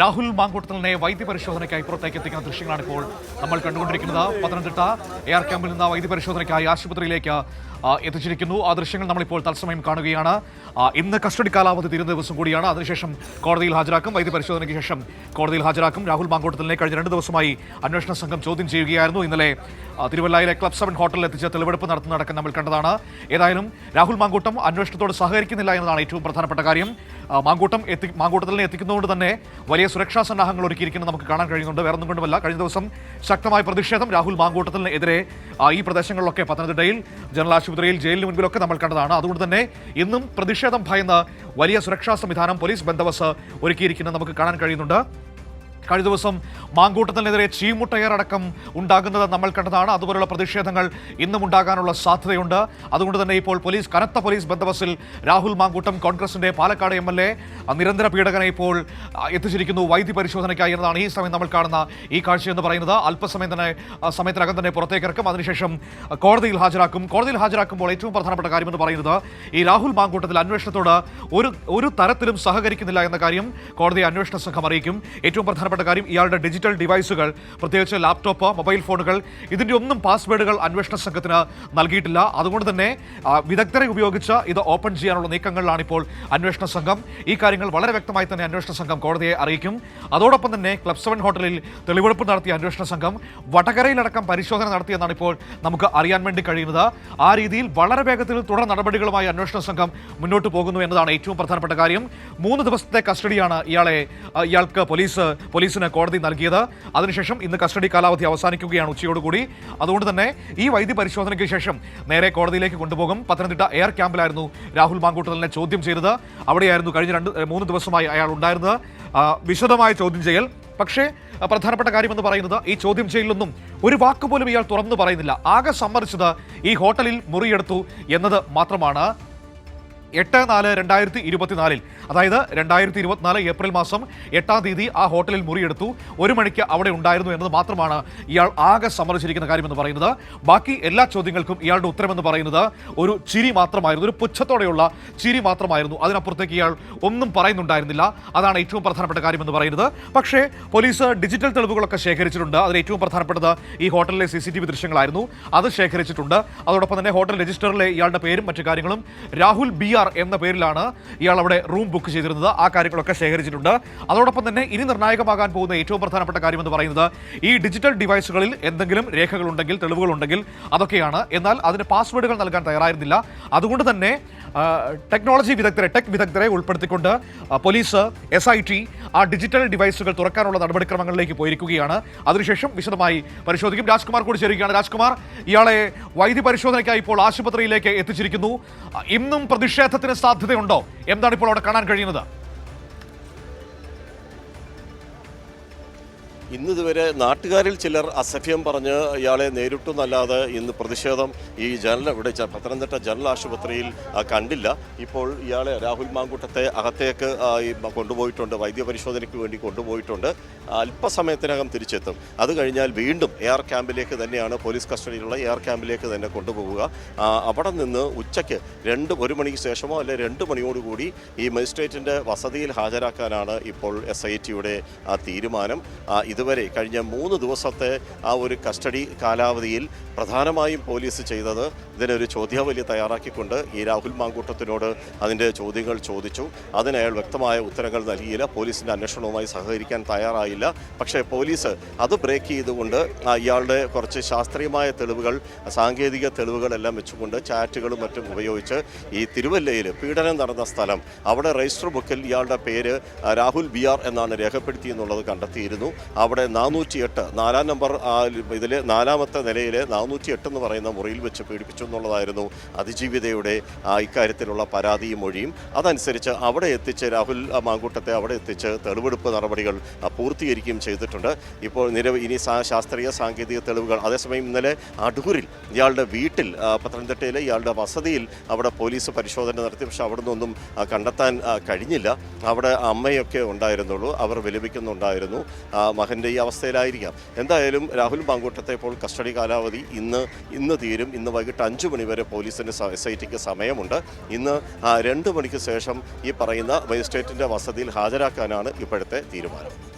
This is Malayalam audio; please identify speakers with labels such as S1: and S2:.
S1: രാഹുൽ മാങ്കൂട്ടത്തിനെ വൈദ്യപരിശോധനയ്ക്കായി പുറത്തേക്ക് എത്തിക്കുന്ന ദൃശ്യങ്ങളാണ് ഇപ്പോൾ നമ്മൾ കണ്ടുകൊണ്ടിരിക്കുന്നത് പത്തനംതിട്ട എയർ ക്യാമ്പിൽ നിന്ന് വൈദ്യപരിശോധനയ്ക്കായി ആശുപത്രിയിലേക്ക് എത്തിച്ചിരിക്കുന്നു ആ ദൃശ്യങ്ങൾ നമ്മളിപ്പോൾ തത്സമയം കാണുകയാണ് ഇന്ന് കസ്റ്റഡി കാലാവധി തീരുന്ന ദിവസം കൂടിയാണ് അതിനുശേഷം കോടതിയിൽ ഹാജരാക്കും വൈദ്യപരിശോധനയ്ക്ക് ശേഷം കോടതിയിൽ ഹാജരാക്കും രാഹുൽ മാങ്കോട്ടത്തിലിനെ കഴിഞ്ഞ രണ്ട് ദിവസമായി അന്വേഷണ സംഘം ചോദ്യം ചെയ്യുകയായിരുന്നു ഇന്നലെ തിരുവല്ലയിലെ ക്ലബ് സെവൻ ഹോട്ടലിൽ എത്തിച്ച തെളിവെടുപ്പ് നടത്തുന്നതടക്കം നമ്മൾ കണ്ടതാണ് ഏതായാലും രാഹുൽ മാങ്കൂട്ടം അന്വേഷണത്തോട് സഹകരിക്കുന്നില്ല എന്നതാണ് ഏറ്റവും പ്രധാനപ്പെട്ട കാര്യം മാങ്കൂട്ടം എത്തി മാങ്കൂട്ടത്തിലിനെ എത്തിക്കുന്നതുകൊണ്ട് തന്നെ വലിയ വലിയ സുരക്ഷാ സന്നാഹങ്ങൾ ഒരുക്കിയിരിക്കുന്നത് നമുക്ക് കാണാൻ കഴിയുന്നുണ്ട് വേറെ ഒന്നും കൊണ്ടുമല്ല കഴിഞ്ഞ ദിവസം ശക്തമായ പ്രതിഷേധം രാഹുൽ മാങ്കൂട്ടത്തിനെതിരെ ഈ പ്രദേശങ്ങളിലൊക്കെ പത്തനംതിട്ടയിൽ ജനറൽ ആശുപത്രിയിൽ ജയിലിന് മുൻപിലൊക്കെ നമ്മൾ കണ്ടതാണ് അതുകൊണ്ട് തന്നെ ഇന്നും പ്രതിഷേധം ഭയന്ന് വലിയ സുരക്ഷാ സംവിധാനം പോലീസ് ബന്ദോബസ്ത് ഒരുക്കിയിരിക്കുന്നത് നമുക്ക് കാണാൻ കഴിയുന്നുണ്ട് കഴിഞ്ഞ ദിവസം മാങ്കൂട്ടത്തിനെതിരെ ചീമുട്ടയറടക്കം ഉണ്ടാകുന്നത് നമ്മൾ കണ്ടതാണ് അതുപോലുള്ള പ്രതിഷേധങ്ങൾ ഇന്നും ഉണ്ടാകാനുള്ള സാധ്യതയുണ്ട് അതുകൊണ്ട് തന്നെ ഇപ്പോൾ പോലീസ് കനത്ത പോലീസ് ബന്ദോബസ്തിൽ രാഹുൽ മാങ്കൂട്ടം കോൺഗ്രസിന്റെ പാലക്കാട് എം എൽ എ നിരന്തര പീഡകനെ ഇപ്പോൾ എത്തിച്ചിരിക്കുന്നു വൈദ്യ പരിശോധനയ്ക്കായി എന്നതാണ് ഈ സമയം നമ്മൾ കാണുന്ന ഈ കാഴ്ച എന്ന് പറയുന്നത് അല്പസമയം തന്നെ സമയത്തിനകം തന്നെ പുറത്തേക്ക് ഇറക്കും അതിനുശേഷം കോടതിയിൽ ഹാജരാക്കും കോടതിയിൽ ഹാജരാക്കുമ്പോൾ ഏറ്റവും പ്രധാനപ്പെട്ട കാര്യം എന്ന് പറയുന്നത് ഈ രാഹുൽ മാങ്കൂട്ടത്തിൽ അന്വേഷണത്തോട് ഒരു ഒരു തരത്തിലും സഹകരിക്കുന്നില്ല എന്ന കാര്യം കോടതി അന്വേഷണ സംഘം അറിയിക്കും ഏറ്റവും പ്രധാനപ്പെട്ട പ്രധാനപ്പെട്ട കാര്യം ഇയാളുടെ ഡിജിറ്റൽ ഡിവൈസുകൾ പ്രത്യേകിച്ച് ലാപ്ടോപ്പ് മൊബൈൽ ഫോണുകൾ ഇതിൻ്റെ ഒന്നും പാസ്വേഡുകൾ അന്വേഷണ സംഘത്തിന് നൽകിയിട്ടില്ല അതുകൊണ്ട് തന്നെ വിദഗ്ധരെ ഉപയോഗിച്ച് ഇത് ഓപ്പൺ ചെയ്യാനുള്ള നീക്കങ്ങളിലാണ് ഇപ്പോൾ അന്വേഷണ സംഘം ഈ കാര്യങ്ങൾ വളരെ വ്യക്തമായി തന്നെ അന്വേഷണ സംഘം കോടതിയെ അറിയിക്കും അതോടൊപ്പം തന്നെ ക്ലബ് സെവൻ ഹോട്ടലിൽ തെളിവെടുപ്പ് നടത്തിയ അന്വേഷണ സംഘം വടകരയിലടക്കം പരിശോധന നടത്തിയെന്നാണ് ഇപ്പോൾ നമുക്ക് അറിയാൻ വേണ്ടി കഴിയുന്നത് ആ രീതിയിൽ വളരെ വേഗത്തിൽ തുടർ നടപടികളുമായി അന്വേഷണ സംഘം മുന്നോട്ട് പോകുന്നു എന്നതാണ് ഏറ്റവും പ്രധാനപ്പെട്ട കാര്യം മൂന്ന് ദിവസത്തെ കസ്റ്റഡിയാണ് ഇയാളെ ഇയാൾക്ക് പോലീസ് പോലീസ് പോലീസിന് കോടതി നൽകിയത് അതിനുശേഷം ഇന്ന് കസ്റ്റഡി കാലാവധി അവസാനിക്കുകയാണ് ഉച്ചയോടുകൂടി അതുകൊണ്ട് തന്നെ ഈ വൈദ്യ പരിശോധനയ്ക്ക് ശേഷം നേരെ കോടതിയിലേക്ക് കൊണ്ടുപോകും പത്തനംതിട്ട എയർ ക്യാമ്പിലായിരുന്നു രാഹുൽ മാങ്കൂട്ടലിനെ ചോദ്യം ചെയ്തത് അവിടെയായിരുന്നു കഴിഞ്ഞ രണ്ട് മൂന്ന് ദിവസമായി അയാൾ ഉണ്ടായിരുന്നത് വിശദമായ ചോദ്യം ചെയ്യൽ പക്ഷേ പ്രധാനപ്പെട്ട കാര്യമെന്ന് പറയുന്നത് ഈ ചോദ്യം ചെയ്യലൊന്നും ഒരു വാക്ക് പോലും ഇയാൾ തുറന്നു പറയുന്നില്ല ആകെ സമ്മതിച്ചത് ഈ ഹോട്ടലിൽ മുറിയെടുത്തു എന്നത് മാത്രമാണ് എട്ട് നാല് രണ്ടായിരത്തി ഇരുപത്തിനാലിൽ അതായത് രണ്ടായിരത്തി ഇരുപത്തിനാല് ഏപ്രിൽ മാസം എട്ടാം തീയതി ആ ഹോട്ടലിൽ മുറിയെടുത്തു ഒരു മണിക്ക് അവിടെ ഉണ്ടായിരുന്നു എന്നത് മാത്രമാണ് ഇയാൾ ആകെ സമ്മർദ്ദിച്ചിരിക്കുന്ന കാര്യമെന്ന് പറയുന്നത് ബാക്കി എല്ലാ ചോദ്യങ്ങൾക്കും ഇയാളുടെ ഉത്തരമെന്ന് പറയുന്നത് ഒരു ചിരി മാത്രമായിരുന്നു ഒരു പുച്ഛത്തോടെയുള്ള ചിരി മാത്രമായിരുന്നു അതിനപ്പുറത്തേക്ക് ഇയാൾ ഒന്നും പറയുന്നുണ്ടായിരുന്നില്ല അതാണ് ഏറ്റവും പ്രധാനപ്പെട്ട കാര്യമെന്ന് പറയുന്നത് പക്ഷേ പോലീസ് ഡിജിറ്റൽ തെളിവുകളൊക്കെ ശേഖരിച്ചിട്ടുണ്ട് അതിൽ ഏറ്റവും പ്രധാനപ്പെട്ടത് ഈ ഹോട്ടലിലെ സി സി ടി വി ദൃശ്യങ്ങളായിരുന്നു അത് ശേഖരിച്ചിട്ടുണ്ട് അതോടൊപ്പം തന്നെ ഹോട്ടൽ രജിസ്റ്ററിലെ ഇയാളുടെ പേരും മറ്റു കാര്യങ്ങളും രാഹുൽ ബി ആർ എന്ന പേരിലാണ് ഇയാൾ അവിടെ റൂം ബുക്ക് ചെയ്തിരുന്നത് ആ കാര്യങ്ങളൊക്കെ ശേഖരിച്ചിട്ടുണ്ട് അതോടൊപ്പം തന്നെ ഇനി നിർണായകമാകാൻ പോകുന്ന ഏറ്റവും പ്രധാനപ്പെട്ട കാര്യമെന്ന് പറയുന്നത് ഈ ഡിജിറ്റൽ ഡിവൈസുകളിൽ എന്തെങ്കിലും രേഖകളുണ്ടെങ്കിൽ തെളിവുകളുണ്ടെങ്കിൽ അതൊക്കെയാണ് എന്നാൽ അതിന് പാസ്വേഡുകൾ നൽകാൻ തയ്യാറായിരുന്നില്ല അതുകൊണ്ട് തന്നെ ടെക്നോളജി വിദഗ്ധരെ ടെക് വിദഗ്ധരെ ഉൾപ്പെടുത്തിക്കൊണ്ട് പോലീസ് എസ് ഐ ടി ആ ഡിജിറ്റൽ ഡിവൈസുകൾ തുറക്കാനുള്ള നടപടിക്രമങ്ങളിലേക്ക് പോയിരിക്കുകയാണ് അതിനുശേഷം വിശദമായി പരിശോധിക്കും രാജ്കുമാർ കൂടി ചേരുകയാണ് രാജ്കുമാർ ഇയാളെ വൈദ്യ പരിശോധനയ്ക്കായി ഇപ്പോൾ ആശുപത്രിയിലേക്ക് എത്തിച്ചിരിക്കുന്നു ഇന്നും പ്രതിഷേധം പ്രതിഷേധത്തിന് സാധ്യതയുണ്ടോ എന്താണ് ഇപ്പോൾ അവിടെ കാണാൻ കഴിയുന്നത്
S2: ഇന്ന് ഇതുവരെ നാട്ടുകാരിൽ ചിലർ അസഭ്യം പറഞ്ഞ് ഇയാളെ നേരിട്ടുന്നല്ലാതെ ഇന്ന് പ്രതിഷേധം ഈ ജനറൽ ഇവിടെ പത്തനംതിട്ട ജനറൽ ആശുപത്രിയിൽ കണ്ടില്ല ഇപ്പോൾ ഇയാളെ രാഹുൽ മാങ്കൂട്ടത്തെ അകത്തേക്ക് കൊണ്ടുപോയിട്ടുണ്ട് വൈദ്യപരിശോധനയ്ക്ക് വേണ്ടി കൊണ്ടുപോയിട്ടുണ്ട് അല്പസമയത്തിനകം തിരിച്ചെത്തും അത് കഴിഞ്ഞാൽ വീണ്ടും എ ആർ ക്യാമ്പിലേക്ക് തന്നെയാണ് പോലീസ് കസ്റ്റഡിയിലുള്ള എ ആർ ക്യാമ്പിലേക്ക് തന്നെ കൊണ്ടുപോവുക അവിടെ നിന്ന് ഉച്ചയ്ക്ക് രണ്ട് ഒരു മണിക്ക് ശേഷമോ അല്ലെ രണ്ട് മണിയോടുകൂടി ഈ മജിസ്ട്രേറ്റിൻ്റെ വസതിയിൽ ഹാജരാക്കാനാണ് ഇപ്പോൾ എസ് ഐ ടിയുടെ തീരുമാനം ഇതുവരെ കഴിഞ്ഞ മൂന്ന് ദിവസത്തെ ആ ഒരു കസ്റ്റഡി കാലാവധിയിൽ പ്രധാനമായും പോലീസ് ചെയ്തത് ഇതിനൊരു ചോദ്യാവലി തയ്യാറാക്കിക്കൊണ്ട് ഈ രാഹുൽ മാങ്കൂട്ടത്തിനോട് അതിൻ്റെ ചോദ്യങ്ങൾ ചോദിച്ചു അതിന് അയാൾ വ്യക്തമായ ഉത്തരങ്ങൾ നൽകിയില്ല പോലീസിൻ്റെ അന്വേഷണവുമായി സഹകരിക്കാൻ തയ്യാറായില്ല പക്ഷേ പോലീസ് അത് ബ്രേക്ക് ചെയ്തുകൊണ്ട് ഇയാളുടെ കുറച്ച് ശാസ്ത്രീയമായ തെളിവുകൾ സാങ്കേതിക തെളിവുകളെല്ലാം വെച്ചുകൊണ്ട് ചാറ്റുകളും മറ്റും ഉപയോഗിച്ച് ഈ തിരുവല്ലയിൽ പീഡനം നടന്ന സ്ഥലം അവിടെ രജിസ്റ്റർ ബുക്കിൽ ഇയാളുടെ പേര് രാഹുൽ ബി ആർ എന്നാണ് രേഖപ്പെടുത്തിയെന്നുള്ളത് കണ്ടെത്തിയിരുന്നു ആ അവിടെ നാനൂറ്റി എട്ട് നാലാം നമ്പർ ഇതിൽ നാലാമത്തെ നിലയിൽ നാനൂറ്റി എട്ട് എന്ന് പറയുന്ന മുറിയിൽ വെച്ച് പീഡിപ്പിച്ചു എന്നുള്ളതായിരുന്നു അതിജീവിതയുടെ ഇക്കാര്യത്തിലുള്ള പരാതിയും മൊഴിയും അതനുസരിച്ച് അവിടെ എത്തിച്ച് രാഹുൽ മാങ്കൂട്ടത്തെ അവിടെ എത്തിച്ച് തെളിവെടുപ്പ് നടപടികൾ പൂർത്തീകരിക്കുകയും ചെയ്തിട്ടുണ്ട് ഇപ്പോൾ നിരവധി ഇനി ശാസ്ത്രീയ സാങ്കേതിക തെളിവുകൾ അതേസമയം ഇന്നലെ അടൂരിൽ ഇയാളുടെ വീട്ടിൽ പത്തനംതിട്ടയിലെ ഇയാളുടെ വസതിയിൽ അവിടെ പോലീസ് പരിശോധന നടത്തി പക്ഷെ അവിടെ നിന്നൊന്നും കണ്ടെത്താൻ കഴിഞ്ഞില്ല അവിടെ അമ്മയൊക്കെ ഉണ്ടായിരുന്നുള്ളൂ അവർ വിലപിക്കുന്നുണ്ടായിരുന്നു മകൻ്റെ ഈ അവസ്ഥയിലായിരിക്കാം എന്തായാലും രാഹുൽ മാങ്കൂട്ടത്തെ ഇപ്പോൾ കസ്റ്റഡി കാലാവധി ഇന്ന് ഇന്ന് തീരും ഇന്ന് വൈകിട്ട് അഞ്ച് മണി വരെ എസ് ഐ ടിക്ക് സമയമുണ്ട് ഇന്ന് രണ്ട് മണിക്ക് ശേഷം ഈ പറയുന്ന മജിസ്ട്രേറ്റിൻ്റെ വസതിയിൽ ഹാജരാക്കാനാണ് ഇപ്പോഴത്തെ തീരുമാനം